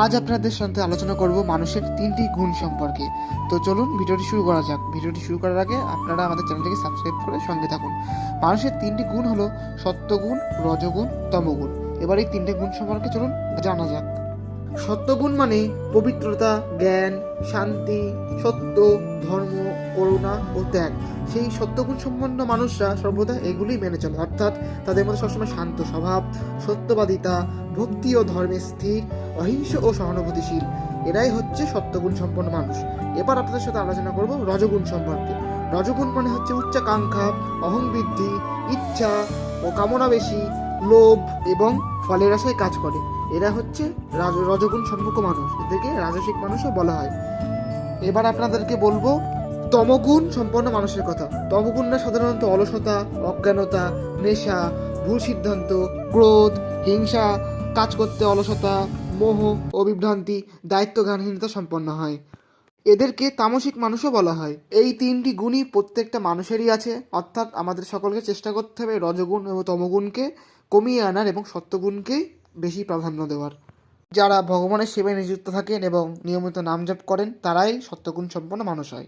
আজ আপনাদের সাথে আলোচনা করব মানুষের তিনটি গুণ সম্পর্কে। তো চলুন, ভিডিওটি শুরু করা যাক। ভিডিওটি শুরু করার আগে আপনারা আমাদের চ্যানেলটিকে সাবস্ক্রাইব করে সঙ্গে থাকুন। মানুষের তিনটি গুণ হলো সত্যগুণ, রজগুণ, তমগুণ। এবার এই তিনটে গুণ সম্পর্কে চলুন জানা যাক। সত্যগুণ মানে পবিত্রতা, জ্ঞান, শান্তি, সত্য, ধর্ম করুণা ও ত্যাগ। সেই সত্যগুণ সম্পন্ন মানুষরা সর্বদা এগুলি মেনে চলে। অর্থাৎ তাদের মধ্যে সবসময় শান্ত স্বভাব, সত্যবাদিতা, ভক্তি ও ধর্মে স্থির, অহিংস ও সহানুভূতিশীল। এরাই হচ্ছে সত্যগুণ সম্পন্ন মানুষ। এবার আপনাদের সাথে আলোচনা করব রজগুণ সম্পর্কে। রজগুণ মানে হচ্ছে উচ্চাকাঙ্ক্ষা, অহংবৃদ্ধি, ইচ্ছা ও কামনা বেশি, লোভ এবং ফলের আশায় কাজ করে। এরা হচ্ছে রাজ- রজগুণ সম্পর্ক মানুষ। এদেরকে রাজসিক মানুষও বলা হয়। এবার আপনাদেরকে বলব তমগুণ সম্পন্ন মানুষের কথা। তমগুণরা সাধারণত অলসতা, অজ্ঞানতা, নেশা, ভুল সিদ্ধান্ত, ক্রোধ, হিংসা, কাজ করতে অলসতা, মোহ ও বিভ্রান্তি দায়িত্বজ্ঞানহীনতা সম্পন্ন হয়। এদেরকে তামসিক মানুষও বলা হয়। এই তিনটি গুণই প্রত্যেকটা মানুষেরই আছে। অর্থাৎ আমাদের সকলকে চেষ্টা করতে হবে রজগুণ এবং তমগুণকে কমিয়ে আনার এবং সত্যগুণকেই বেশি প্রাধান্য দেওয়ার। যারা ভগবানের সেবায় নিযুক্ত থাকেন এবং নিয়মিত নাম জপ করেন, তারাই সত্যগুণ সম্পন্ন মানুষ হয়।